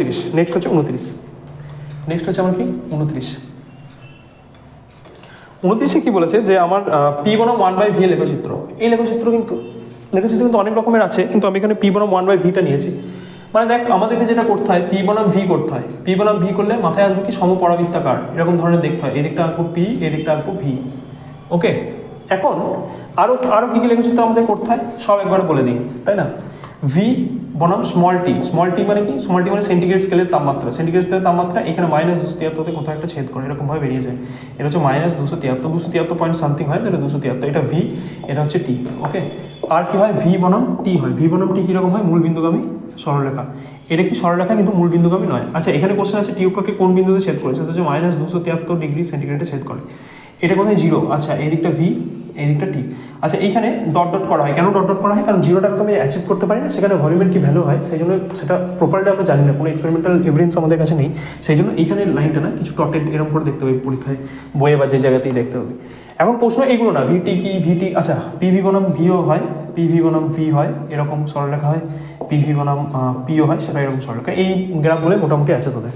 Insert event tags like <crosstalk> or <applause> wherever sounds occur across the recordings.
তিরিশ নেক্সট হচ্ছে উনত্রিশ নেক্সট হচ্ছে আমার কি? উনত্রিশ উনত্রিশে কি বলেছে যে আমার পি বনাম ওয়ান বাই ভি লেখচিত্র। এই লেখচিত্র কিন্তু লেখচিত্র কিন্তু অনেক রকমের আছে, কিন্তু আমি এখানে পি বনাম ওয়ান বাই ভিটা নিয়েছি। মানে দেখ, আমাদেরকে যেটা করতে হয় পি বনাম ভি করতে হয়। পি বনাম ভি করলে মাথায় আসবে কি সমপরাবৃত্তাকার এরকম ধরনের দেখতে হয়। এদিকটা আঁকবো পি এদিকটা আঁকবো ভি ওকে এখন আরও আরও কী কী লেখচিত্র আমাদের করতে হয়, সব একবার বলে দিই, তাই না? ভি বনাম স্মল টি স্মল টি মানে কি? স্মল টি মানে সেন্টিগ্রেড স্কেলের তাপমাত্রা। সেন্টিগ্রেড স্কেলের তাপমাত্রা এখানে মাইনাস দুশো তিয়াত্তরতে কোথাও একটা ছেদ করে, এরকমভাবে বেরিয়ে যায়। এটা হচ্ছে মাইনাস দুশো তিয়াত্তর দুশো তিয়াত্তর পয়েন্ট সামথিং হয় যেটা দুশো তিয়াত্তর, এটা ভি এটা হচ্ছে টি ওকে আর কি হয়? ভি বনাম টি হয়। ভি বনাম টি কীরকম হয়? মূল বিন্দুগামী সরলরেখা। এটা কি সরলরেখা কিন্তু মূল বিন্দুগামী নয়? আচ্ছা এখানে কোশ্চেন আছে টিউবকে কোন বিন্দুতে ছেদ করে সেটা হচ্ছে মাইনাস দুশো তিয়াত্তর ডিগ্রি সেন্টিগ্রেডে ছেদ করে। এটা কোথায়? জিরো আচ্ছা এই দিকটা ভি এই দিকটা টি আচ্ছা এইখানে ডট ডট করা হয়। কেন ডট ডট করা হয়? কারণ জিরোটাকে তো আমি অ্যাচিভ করতে পারি না, সেখানে ভলিউমের কি ভ্যালু হয়? সেই জন্য সেটা প্রপারলি আমরা জানি না, কোনো এক্সপেরিমেন্টাল এভিডেন্স আমাদের কাছে নেই। সেই জন্য এইখানে লাইনটা না, কিছু টটেড এরকম করে দেখতে হবে পরীক্ষায় বইয়ে বা যে জায়গাতেই দেখতে হবে। এখন প্রশ্ন এগুলো না ভিটি কি ভিটি আচ্ছা পিভি বনাম ভিও হয় পিভি বনাম ভি হয়, এরকম সরলরেখা হয় পিভি বনাম পিও হয়, সেটা এরকম সরলরেখা। এই গ্রাফগুলো মোটামুটি আছে তোদের।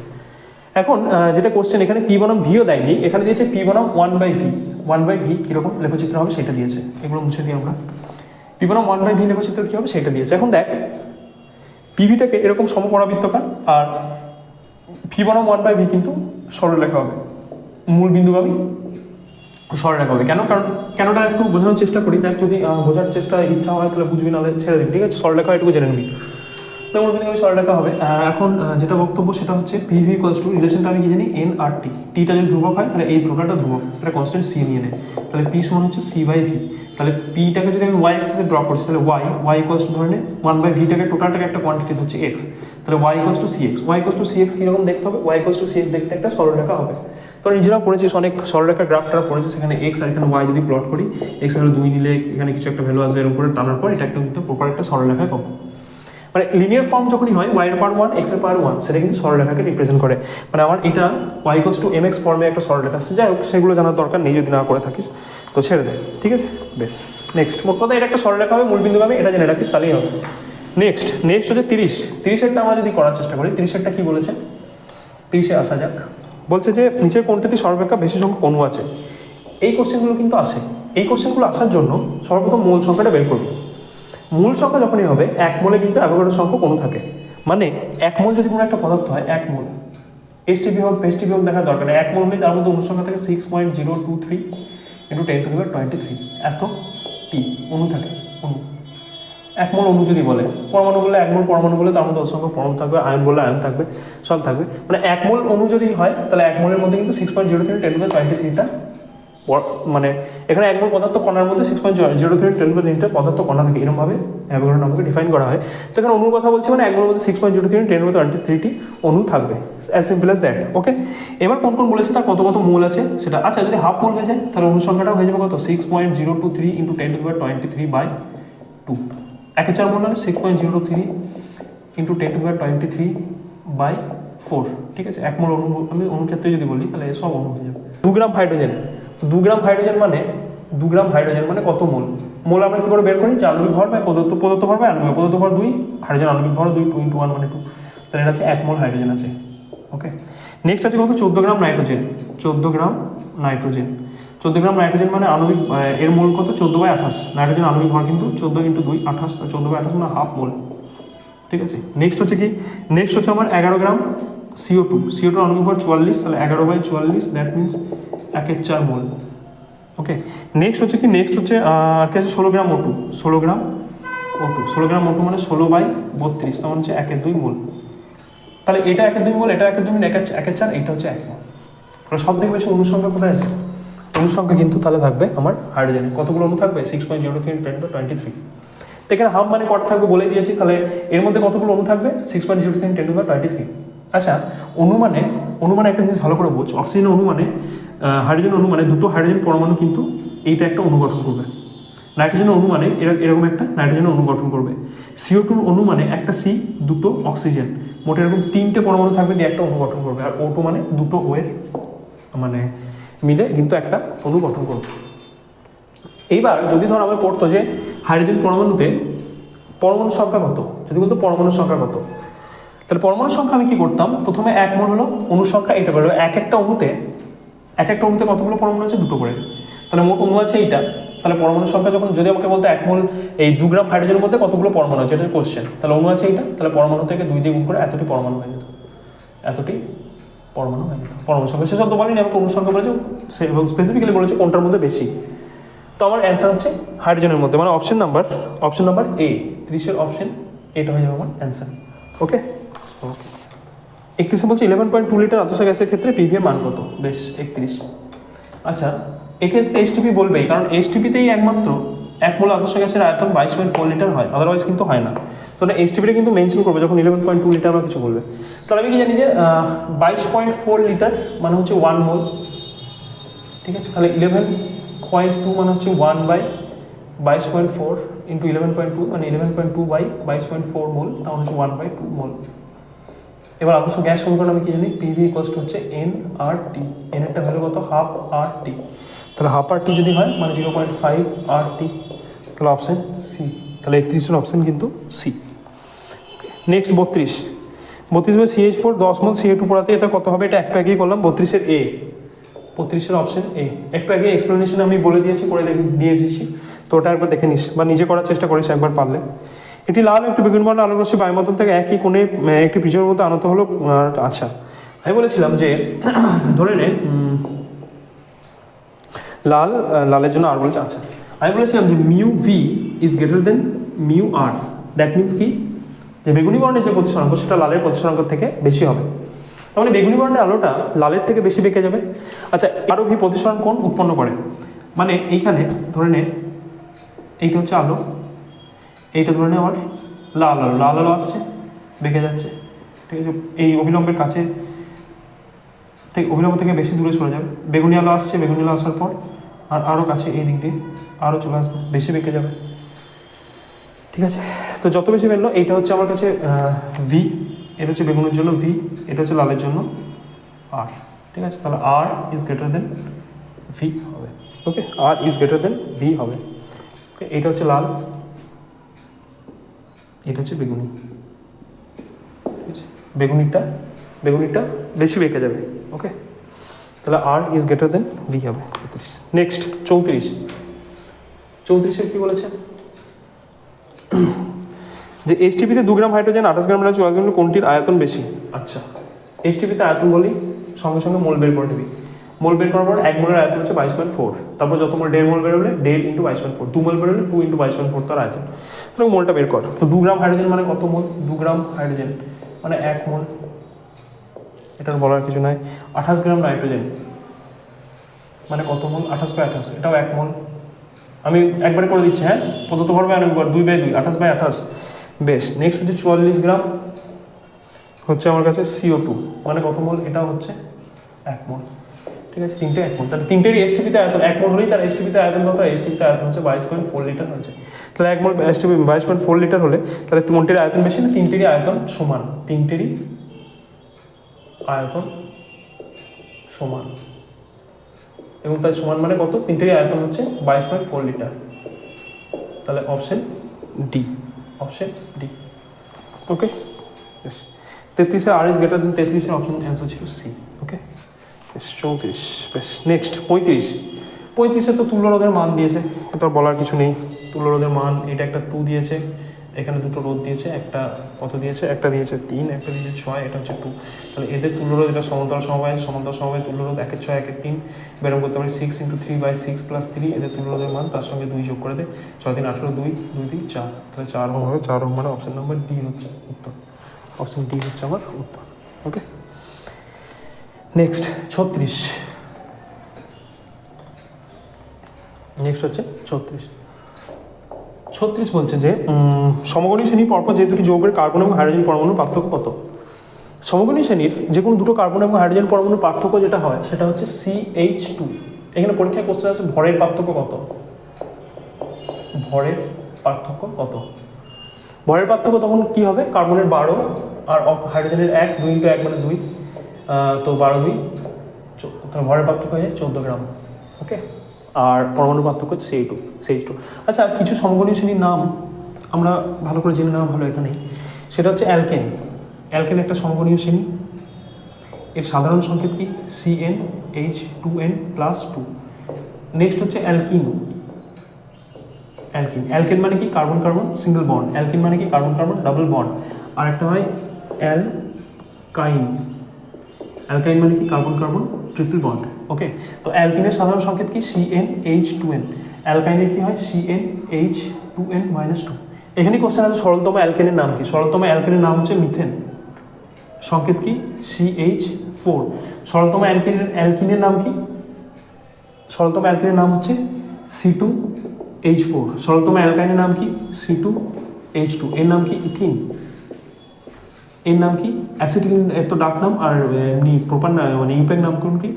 এখন যেটা কোশ্চেন এখানে পি বনাম ভিও দেয়নি। এখানে দিয়েছে পি বনাম one by V one by V কীরকম লেখচিত্র হবে সেটা দিয়েছে। এগুলো মুছে দিই আমরা। পি বনাম ওয়ান বাই ভি লেখচিত্র কী হবে সেটা দিয়েছে। এখন দেখ পিভিটাকে এরকম সমপরাবৃত্তকার আর ভি বনাম ওয়ান বাই ভি কিন্তু সরলরেখা হবে। মূল বিন্দুগামী সরলরেখা হবে। কেন? কারণ কেনটা একটু বোঝানোর চেষ্টা করি, দেখ যদি বোঝার চেষ্টা, ইচ্ছা হয় তাহলে বুঝবি, নাহলে ছেড়ে দিবি। ঠিক আছে? সরলরেখা একটু জেনে নিবি। তো মূল বিন্দুগামী সরলরেখা হবে। এখন যেটা বক্তব্য সেটা হচ্ছে পিভি ইকুয়ালস টু রিলেশনটা আমি কি জানি? এন আর টি টিটা যদি ধ্রুবক হয়, তাহলে এই টোটালটা ধ্রুবক। এটা কনস্ট্যান্ট সি নিয়ে নেয়। তাহলে পি সমান হচ্ছে সি বাই ভি তাহলে পিটাকে যদি আমি ওয়াই এক্সে ড্র করছি তাহলে ওয়াই ওয়াই ইকুয়ালস টু ধরে নে ওয়ান বাই ভিটাকে টোটালটাকে একটা কোয়ান্টিটি হচ্ছে এক্স তাহলে Y equals to C X Y equals to C X কীরকম দেখতে হবে? Y equals to C X দেখতে একটা সরলরেখা হবে। তো নিজেরাও পড়েছিস, অনেক সরলরেখা গ্রাফটা পড়েছিস সেখানে এক্স আর এখানে ওয়াই যদি প্লট করি এক্স আর দুই দিলে এখানে কিছু একটা ভ্যালু আসবে, এর উপরে টানার পর এটা একটা কিন্তু প্রপার একটা সরলরেখায় পাবো। মানে লিনিয়ার ফর্ম যখনই হয় ওয়াই এর পাওয়ার ওয়ান এক্সের পাওয়ার ওয়ান সেটা কিন্তু সরলরেখাকে রিপ্রেজেন্ট করে। মানে আমার এটা Y equals to M X ফর্মে একটা সরলরেখা আছে। যাই হোক, সেগুলো জানার দরকার নেই যদি না করে থাকিস। তো ছেড়ে দে, ঠিক আছে? বেশ নেক্সট মোট কথা এটা একটা সরলরেখা হবে, মূল বিন্দু হবে এটা জেনে রাখিস, তাহলেই হবে। নেক্সট নেক্সট হচ্ছে তিরিশ। তিরিশেরটা আমরা যদি করার চেষ্টা করি, তিরিশেরটা কি বলেছে? তিরিশে আসা যাক। বলছে যে নিচের কোনটিতে সর্বাপেক্ষা বেশি সংখ্যক অণু আছে। এই কোশ্চেনগুলো কিন্তু আসে। এই কোশ্চেনগুলো আসার জন্য সর্বপ্রথম মূল সংখ্যাটা বের করব। মূল সংখ্যা যখনই হবে, এক মোলে কিন্তু অ্যাভোগাড্রো সংখ্যক অণু থাকে। মানে এক মোল যদি কোনো একটা পদার্থ হয়, এক মোল। এসটিপি হোক এসটিপি হোক, দেখার দরকার নেই। এক মোল হলে তার মধ্যে অনুসংখ্যা থাকে six point zero two three into ten to twenty three এত টি অনু থাকে, অণু। এক মোল অণু যদি বলে, পরমাণু বলে এক মোল, পরমাণু বলে তার মধ্যে অসংখ্য পরমাণু থাকবে, আয়ন বলে আয়ন থাকবে, সব থাকবে। মানে এক মোল অনু যদি হয়, তাহলে এক মোলের মধ্যে কিন্তু six point zero three ten to twenty থ্রিটা মানে এখানে এক মোল পদার্থ কণার মধ্যে six point zero three ten to তিনটে পদার্থ কণা থাকে। এরকমভাবে অ্যাভোগাড্রো নামকে ডিফাইন করা হয়। তো এখানে অণুর কথা বলছি মানে এক মোলের মধ্যে six point zero three ten to twenty thirty অণু থাকবে। As simple as that okay এবার কোন কোন বলেছে তার কত কত মোল আছে সেটা আচ্ছা যদি হাফ মোল হয়ে যায়, তাহলে অণু সংখ্যাটা হয়ে যাবে কত? Six point zero two three into ten to twenty three by two একে চার মোল মানে six point zero three into ten to twenty three by four ঠিক আছে? এক মোল অণু আমি অণুর ক্ষেত্রে যদি বলি, তাহলে সব অণু হয়ে যাবে। দু গ্রাম হাইড্রোজেন দু গ্রাম হাইড্রোজেন মানে দু গ্রাম হাইড্রোজেন মানে কত মোল? মোল আমরা কি করে বের করি? যে আণবিক ভর বাই প্রদত্ত প্রদত্ত ভর বাই আণবিক, প্রদত্ত ভর দুই, হাইড্রোজেন আণবিক ভর দুই ইন্টু ওয়ান মানে টু। তাহলে আছে এক মোল হাইড্রোজেন আছে। ওকে নেক্সট আছে কত? চোদ্দ গ্রাম নাইট্রোজেন। চোদ্দ গ্রাম নাইট্রোজেন। চোদ্দ গ্রাম নাইট্রোজেন মানে আণবিক এর মোল কত? চোদ্দ বাই আঠাশ। নাইট্রোজেন আণবিক ভর কিন্তু চোদ্দ ইন্টু দুই, আঠাশ, চোদ্দ বাই আঠাশ মানে হাফ মোল। ঠিক আছে? নেক্সট হচ্ছে কি? নেক্সট হচ্ছে আমার এগারো gram CO two CO two আণবিক ভর চুয়াল্লিশ, তাহলে এগারো বাই চুয়াল্লিশ দ্যাট মিনস একের চার মোল। ওকে নেক্সট হচ্ছে কি? নেক্সট হচ্ছে আর কি আছে? ষোলো গ্রাম ওটু ষোলো গ্রাম ওটু ষোলো গ্রাম ওটু মানে ষোলো বাই বত্রিশ, তার মানে হচ্ছে একের দুই মোল। তাহলে এটা একের দুই মোল, এটা একের দুই মোল, একের একের চার, এটা হচ্ছে এক মোল। তাহলে সব থেকে বেশি অনুসংখ্যা কোথায় আছে? অনুসংখ্যা কিন্তু তাহলে থাকবে আমার হাইড্রোজেনে কতগুলো অণু থাকবে? Six point zero three ten twenty three তো এখানে হাফ মানে কত থাকবে বলে দিয়েছি। তাহলে এর মধ্যে কতগুলো অণু থাকবে? Six point zero three ten to twenty three আচ্ছা অনুমানে অনুমানে একটা জিনিস ভালো করে বোঝ। অক্সিজেন অনুমানে হাইড্রোজেন অনুমানে দুটো হাইড্রোজেন পরমাণু কিন্তু এইটা একটা অনুগঠন করবে। নাইট্রোজেনের অনুমানে এর- এরকম একটা নাইট্রোজেনের অণু গঠন করবে। সিও টুর অনুমানে একটা সি দুটো অক্সিজেন মোট এরকম তিনটে পরমাণু থাকবে দিয়ে একটা অণু গঠন করবে। আর ও টু মানে দুটো ওয়ের মানে মিলে কিন্তু একটা অণু গঠন করবে। এইবার যদি ধর আমার পড়তো যে হাইড্রোজেন পরমাণুতে পরমাণু সংখ্যা কত? যদি বলতো পরমাণু সংখ্যা কত? তাহলে পরমাণু সংখ্যা আমি কি করতাম? প্রথমে এক মোল হলো অনুসংখ্যা এটা বেরোলো এক একটা অণুতে এক একটা অণুতে কতগুলো পরমাণু আছে? দুটো করে। তাহলে মোট অণু আছে এইটা। তাহলে পরমাণু সংখ্যা যখন, যদি আমাকে বলতো এক মোল এই দু গ্রাম হাইড্রোজেনের মধ্যে কতগুলো পরমাণু আছে? এটা কোশ্চেন তাহলে অণু আছে এইটা। তাহলে পরমাণু থেকে দুই দিয়ে গুণ করে এতটি পরমাণু হয়ে যেত। এতটি পরমাণু হয়ে যেত। পরমাণু সংখ্যা সেসব তো বলিনি, আমাকে অণু সংখ্যা বলেছে। সে এবং স্পেসিফিক্যালি বলেছে কোনটার মধ্যে বেশি। তো আমার অ্যান্সার হচ্ছে হাইড্রোজেনের মধ্যে। মানে option number option number A ত্রিশের option এটা হয়ে যাবে আমার অ্যান্সার ওকে ওকে একত্রিশে বলছে ইলেভেন পয়েন্ট টু লিটার আদর্শ গ্যাসের ক্ষেত্রে পিভিএম মান কত? বেশ, একত্রিশ। আচ্ছা এক্ষেত্রে এইচটিপি বলবেই কারণ এইচটিপিতেই একমাত্র এক মোল আদর্শ গ্যাসের আয়তন বাইশ পয়েন্ট ফোর লিটার হয় আদারওয়াইজ কিন্তু হয় না। তো না এইচটিপিটা কিন্তু মেনশন করবে যখন ইলেভেন পয়েন্ট টু লিটার বা কিছু বলবে। তাহলে আমি কি জানি যে বাইশ পয়েন্ট ফোর লিটার মানে হচ্ছে ওয়ান মোল। ঠিক আছে, তাহলে ইলেভেন পয়েন্ট টু মানে হচ্ছে ওয়ান বাই বাইশ point four into eleven point two মানে ইলেভেন পয়েন্ট টু বাই বাইশ পয়েন্ট ফোর মোল তাহলে হচ্ছে ওয়ান বাই টু মোল। এবার আদর্শ গ্যাস সমীকরণ আমি কি জানি? পিভি ইকোয়াস হচ্ছে এন আর টি এন এরটা ভ্যালু কত? হাফ আর টি তাহলে হাফ আর টি যদি হয় মানে zero point five R T তাহলে অপশান সি তাহলে একত্রিশের অপশান কিন্তু সি নেক্সট বত্রিশ। বত্রিশ বাই সিএইচ ফোর দশ মোল সিএ টু পড়াতে এটা কত হবে? এটা একটু আগেই করলাম, বত্রিশের এ বত্রিশের অপশন এ একটু আগে এক্সপ্লেনেশন আমি বলে দিয়েছি করে দেখে, দিয়ে দিয়েছি। তো ওটা একবার দেখে নিস, বা নিজে করার চেষ্টা করিস একবার পারলে। এটি লাল একটি বেগুন বর্ণ আলোক রশ্মি বায়ুমণ্ডল থেকে একই কোণে একটি পিছনের মধ্যে আনত হলো আচ্ছা। আমি বলেছিলাম যে, <clears throat> ধরে নে লাল, লালের জন্য আর বলেছে আচ্ছা। আমি বলেছিলাম যে mu V is greater than mu R that means কি? যে বেগুনি বর্ণের যে প্রতিসরাঙ্ক, সেটা লালের প্রতিসরাঙ্ক থেকে বেশি হবে। তার মানে বেগুনি বর্ণের আলোটা লালের থেকে বেশি বেঁকে যাবে। আচ্ছা আরও ভি প্রতিসরণ কোণ উৎপন্ন করে। মানে এইখানে, ধরে নে, এইটা হচ্ছে আলো। এইটা ধরে নে আমার লাল আলো লাল আলো আসছে, বেঁকে যাচ্ছে, ঠিক আছে? এই অবিলম্বের কাছে থেকে অবিলম্ব থেকে বেশি দূরে সরে যাবে। বেগুনি আলো আসছে, বেগুনি আলো আসার পর আর আরও কাছে এই দিক দিয়ে আরও চলে আসবে, বেশি বেঁকে যাবে। ঠিক আছে? তো যত বেশি বেরলো এইটা হচ্ছে আমার কাছে ভি এটা হচ্ছে বেগুনের জন্য ভি এটা হচ্ছে লালের জন্য আর ঠিক আছে? তাহলে R is greater than V হবে okay R is greater than V হবে ওকে এটা হচ্ছে লাল এটা হচ্ছে বেগুনি। বেগুনিটা বেগুনিটা বেশি বেঁকে যাবে, ওকে? তাহলে R is greater than V হবে চৌত্রিশ নেক্সট চৌত্রিশ। চৌত্রিশের কি বলেছে? যে এইচটিপিতে দু গ্রাম হাইড্রোজেন আঠাশ গ্রাম রাখছি চুয়াল্লিশ গ্রাম কোনটির আয়তন বেশি? আচ্ছা এইচটিপিতে আয়তন বলি, সঙ্গে সঙ্গে মোল বের করে নিবি। মোল বের করার পর এক মোলের আয়তন হচ্ছে বাইশ পয়েন্ট ফোর তারপর যত মোল দেড় মোল বেরোলে দেড় ইন্টু বাইশ পয়েন্ট ফোর দু মোল বেরোলে টু ইন্টু বাইশ পয়েন্ট ফোর তার আয়তন। তাহলে মোলটা বের কর। তো দু গ্রাম হাইড্রোজেন মানে কত মোল? দু গ্রাম হাইড্রোজেন মানে এক মোল। এটার বলার কিছু নাই। আঠাশ গ্রাম নাইট্রোজেন মানে কত মোল? আঠাশ বাই আঠাশ, এটাও এক মোল। আমি একবারে করে দিচ্ছি হ্যাঁ? প্রদত্ত পর্বে অনেকবার দুই বাই দুই, আঠাশ বাই আঠাশ। বেশ নেক্সট হচ্ছে চুয়াল্লিশ গ্রাম। হচ্ছে আমার কাছে সিও টু মানে কত মোল? এটা হচ্ছে এক মোল। ঠিক আছে, তিনটে এক তাহলে তিনটেরই এসটিপিতে আয়তন, এক মোল হলেই তার এসটিপিতে আয়তন কত? এসটিপিতে আয়তন হচ্ছে বাইশ পয়েন্ট ফোর লিটার হচ্ছে। তাহলে এক মোল এসটিপি বাইশ পয়েন্ট ফোর লিটার হলে তাহলে কোনটির আয়তন বেশি না? তিনটেরই আয়তন সমান। তিনটেরই আয়তন সমান। এবং তার সমান মানে কত? তিনটেরই আয়তন হচ্ছে বাইশ পয়েন্ট ফোর লিটার তাহলে option D option D okay তেত্রিশে R is greater than তেত্রিশের অপশন অ্যান্সার ছিল সি ওকে বেশ চৌত্রিশ বেশ নেক্সট পঁয়ত্রিশ পঁয়ত্রিশে তো তুল্যরোধের মান দিয়েছে। আর বলার কিছু নেই। তুল্যরোধের মান, এটা একটা টু দিয়েছে। এখানে দুটো রোদ দিয়েছে, একটা কত দিয়েছে? একটা দিয়েছে তিন, একটা দিয়েছে ছয়, এটা হচ্ছে টু তাহলে এদের তুল্যরোধ, এটা সমান্তরাল সমবায় সমান্তরাল সমবায় তুল্যরোধ একের ছয় একের তিন। বেরম করতে পারি six into three by six plus three এদের তুল্যরোধের মান তার সঙ্গে দুই যোগ করে দে। ছয় তিন আঠেরো, দুই দুই দুই চার। তাহলে চার হবে চার হোম মানে অপশন নাম্বার ডি হচ্ছে উত্তর। অপশন ডি হচ্ছে আমার উত্তর ওকে নেক্সট ছত্রিশ। নেক্সট হচ্ছে ছত্রিশ। ছত্রিশ বলছে যে সমগণী শ্রেণি পরপর যে দুটি যৌগের কার্বন এবং হাইড্রোজেন পরমাণুর পার্থক্য কত? সমগণী শ্রেণির যে কোনো দুটো কার্বন এবং হাইড্রোজেন পরমাণুর পার্থক্য যেটা হয়, সেটা হচ্ছে সি এইচ টু এখানে পরীক্ষায় কোশ্চেন আছে, ভরের পার্থক্য কত? ভরের পার্থক্য কত? ভরের পার্থক্য তখন কি হবে? কার্বনের বারো আর হাইড্রোজেনের এক, দুই ইন্টু এক মানে দুই। তো বারো দুই তাহলে ভরের পার্থক্য হয়ে যায় চোদ্দ গ্রাম ওকে আর পরমাণু পার্থক্য হচ্ছে সেই টু সেই টু আচ্ছা কিছু সমগণীয় শ্রেণির নাম আমরা ভালো করে জেনে নেওয়া ভালো এখানেই। সেটা হচ্ছে অ্যালকেন। অ্যালকেন একটা সমগণীয় শ্রেণি। এর সাধারণ সংকেত কি? C N H two N plus two next হচ্ছে অ্যালকিন। অ্যালকিন। অ্যালকেন মানে কি? Carbon carbon single bond alkene মানে কি? কার্বন কার্বন ডাবল বন্ড আর একটা হয় অ্যালকাইন। অ্যালকাইন মানে কি? Carbon carbon triple bond okay তো অ্যালকিনের সাধারণ সংকেত কি? C N H two N অ্যালকাইনের কি হয়? C N H two N minus two এখানে কোশ্চেন আছে সরলতম অ্যালকেনের নাম কি? সরলতম অ্যালকেনের নাম হচ্ছে মিথেন। সংকেত কি? সি এইচ ফোর সরলতম অ্যালকিনের অ্যালকিনের নাম কি? সরলতম অ্যালকিনের নাম হচ্ছে সি টু এইচ ফোর সরলতম অ্যালকাইনের নাম কি? সি টু এইচ টু এর নাম কি? ইথিন। এর নাম কি? অ্যাসিটিলিন এর তো ডাক নাম, আর এমনি প্রপার না মানে ইউপের নামকরণ কি?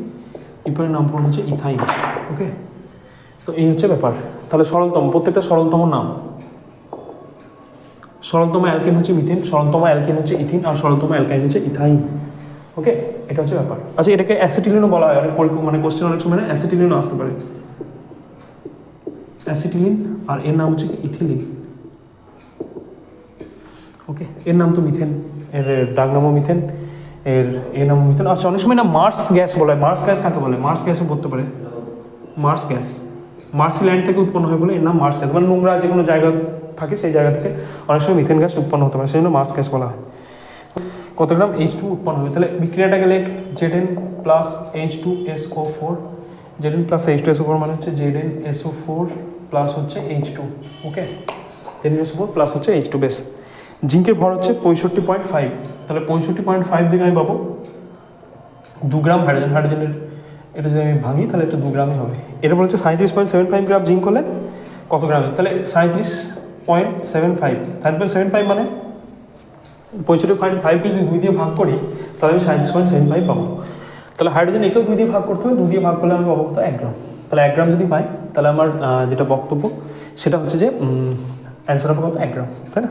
ইউপের নামকরণ হচ্ছে ইথাইন ওকে তো এই হচ্ছে ব্যাপার। তাহলে সরলতম, প্রত্যেকটা সরলতম নাম। সরলতম অ্যালকেন হচ্ছে মিথেন সরলতম অ্যালকেন হচ্ছে ইথিন আর সরলতম অ্যালকাইন হচ্ছে ইথাইন ওকে এটা হচ্ছে ব্যাপার। আচ্ছা এটাকে অ্যাসিটিলিনও বলা হয় অনেক মানে কোশ্চেন অনেক সময় অ্যাসিটিলিনও আসতে পারে। অ্যাসিটিলিন আর এর নাম হচ্ছে ইথিলিন ওকে এর নাম তো মিথেন এর ডাক নামও মিথেন, এর এর নাম মিথেন। আচ্ছা অনেক সময় না মার্স গ্যাস বলা মার্স গ্যাস কাকে বলে? মার্স গ্যাসও বলতে পারে। মার্স গ্যাস মার্সি ল্যান্ড থেকে উৎপন্ন হয় বলে এর নাম মার্স গ্যাস মানে নোংরা যে কোনো জায়গা থাকে, সেই জায়গা থেকে অনেক সময় মিথেন গ্যাস উৎপন্ন হতে পারে সেই জন্য মার্স গ্যাস বলা হয়। কত গ্রাম এইচ টু উৎপন্ন হবে তাহলে বিক্রিয়াটাকে লেখ Z N plus H two S O four Z N plus H two S O four মানে হচ্ছে Z N S O four plus হচ্ছে H two okay Z N S O four plus হচ্ছে H two বেস জিঙ্কের ভর হচ্ছে পঁয়ষট্টি point five তাহলে পঁয়ষট্টি পয়েন্ট ফাইভ দিকে আমি পাবো। দু গ্রাম হাইড্রোজেন হাইড্রোজেনের এটা যদি আমি ভাঙি, তাহলে এটা দু গ্রামই হবে। এটা বলছে সাঁত্রিশ point seven five gram zinc হলে কত গ্রামে? তাহলে সাঁত্রিশ পয়েন্ট সেভেন ফাইভ সাঁত্রিশ পয়েন্ট সেভেন ফাইভ মানে পঁয়ষট্টি পয়েন্ট ফাইভকে যদি দুই দিয়ে ভাগ করি, তাহলে আমি সাঁত্রিশ পয়েন্ট সেভেন ফাইভ পাবো। তাহলে হাইড্রোজেন একেও দুই দিয়ে ভাগ করতে হবে দুই দিয়ে ভাগ করলে আমি পাবো কত? এক গ্রাম। তাহলে এক গ্রাম যদি পাই, তাহলে আমার যেটা বক্তব্য, সেটা হচ্ছে যে অ্যান্সার হবে কত? এক গ্রাম, তাই না?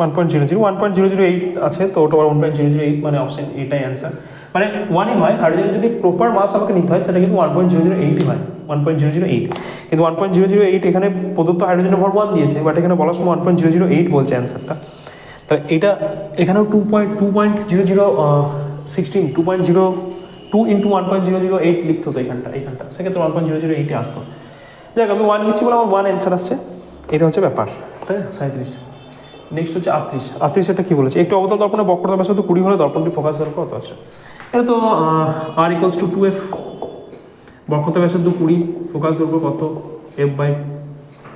One point zero zero one point zero zero eight আছে তো ওটা one point zero zero eight মানে অপশন এটাই অ্যান্সার মানে ওয়ানই হয় হাইড্রোজেন যদি প্রপার মাস আমাকে নিতে হয় সেটা কিন্তু ওয়ান পয়েন্ট জিরো জিরো এইটই হয় one point zero zero eight কিন্তু one point zero zero eight এখানে প্রদত্ত হাইড্রোজেনের ভর ওয়ান দিয়েছে বাট এখানে বলার সময় one point zero zero eight বলছে অ্যান্সারটা তাহলে এটা এখানেও two point two point zero zero sixteen two point zero two into one point zero zero eight লিখতে হতো এখানটা এখানটা সেক্ষেত্রে ওয়ান পয়েন্ট জিরো জিরো এইটে আসতো যাক আমি ওয়ান লিখছি বলে আমার ওয়ান অ্যান্সার আসছে এটা হচ্ছে ব্যাপার তাই সাঁত্রিশ নেক্সট হচ্ছে আটত্রিশ আটত্রিশ এটা কি বলেছে? একটু অবতল দর্পণে বক্রতা ব্যাসার্ধ কুড়ি হলে দর্পণটি ফোকাস দরকার কত আছে। এটা তো R equals to two F বক্রতা ব্যাসার্ধ কুড়ি ফোকাস দৈর্ঘ্য কত? এফ বাই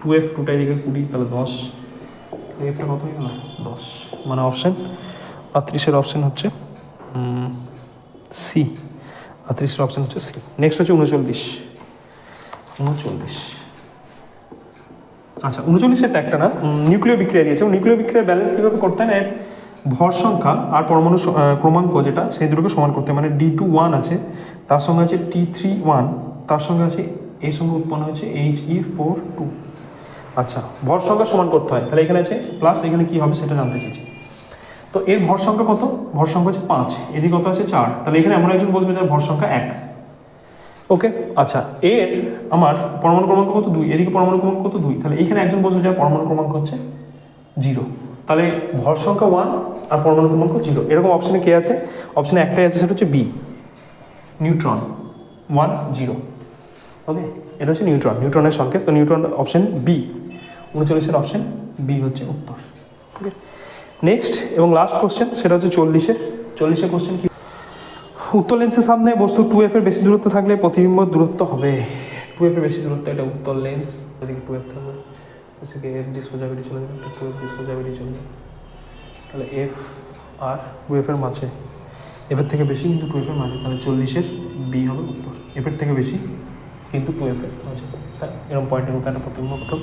টু এফ টুটাই দিকে কুড়ি, তাহলে দশ। এফটা কত হয়ে গেল দশ। মানে অপশান আটত্রিশের অপশান হচ্ছে সি আটত্রিশের অপশান হচ্ছে সি নেক্সট হচ্ছে উনচল্লিশ। উনচল্লিশ। আচ্ছা উনচল্লিশের একটা না? নিউক্লিয় বিক্রিয়া দিয়েছে। নিউক্লিয় বিক্রিয়ার ব্যালেন্স কীভাবে করতে হয়? এর ভর সংখ্যা আর পরমাণু ক্রমাঙ্ক যেটা, সেই দুটোকে সমান করতে মানে ডি টু ওয়ান আছে, তার সঙ্গে আছে টি থ্রি ওয়ান তার সঙ্গে আছে এর সঙ্গে উৎপন্ন হয়েছে এইচ ই ফোর টু আচ্ছা ভর সংখ্যা সমান করতে হয়। তাহলে এখানে আছে প্লাস এখানে কী হবে সেটা জানতে চেয়েছি। তো এর ভর সংখ্যা কত? ভর সংখ্যা হচ্ছে পাঁচ, এদিকে কত আছে চার। তাহলে এখানে এমন একজন বসবে যার ভর সংখ্যা এক। ওকে আচ্ছা এর আমার পরমাণু ক্রমাঙ্ক কত দুই? এদিকে পরমাণু ক্রমাঙ্ক কত দুই? তাহলে এখানে একজন বসবে যার পরমাণু ক্রমাঙ্ক হচ্ছে জিরো। তাহলে ভর সংখ্যা ওয়ান আর পরমাণু ক্রমাঙ্ক জিরো। এরকম অপশানে কে আছে? অপশানে একটাই আছে, সেটা হচ্ছে B neutron one zero okay এটা হচ্ছে নিউট্রন নিউট্রনের সংকেত। তো নিউট্রন অপশন বি উনচল্লিশের অপশন বি হচ্ছে উত্তর। ওকে নেক্সট এবং লাস্ট কোশ্চেন সেটা হচ্ছে চল্লিশে চল্লিশের কোশ্চেন কি? উত্তর লেন্সের সামনে বস্তু টু এফ এর বেশি দূরত্ব থাকলে প্রতিবিম্ব দূরত্ব হবে। টু এফ এর বেশি দূরত্ব, এটা উত্তর লেন্স। এদিকে টু এফ থাকবে। হচ্ছে কি এফ দিয়ে সোজা বেরিয়ে চলে যাবে টু এফ দিয়ে সোজা বেরিয়ে চলে যাবে। তাহলে এফ আর টু এফ এর মাঝে। এফের থেকে বেশি কিন্তু টু এফ এর মাঝে, তাহলে চল্লিশের বি হবে উত্তর। এফের থেকে বেশি কিন্তু টু এফ এর মাঝে। এরকম পয়েন্টের মতো একটা প্রতিবিম্ব ঘটক।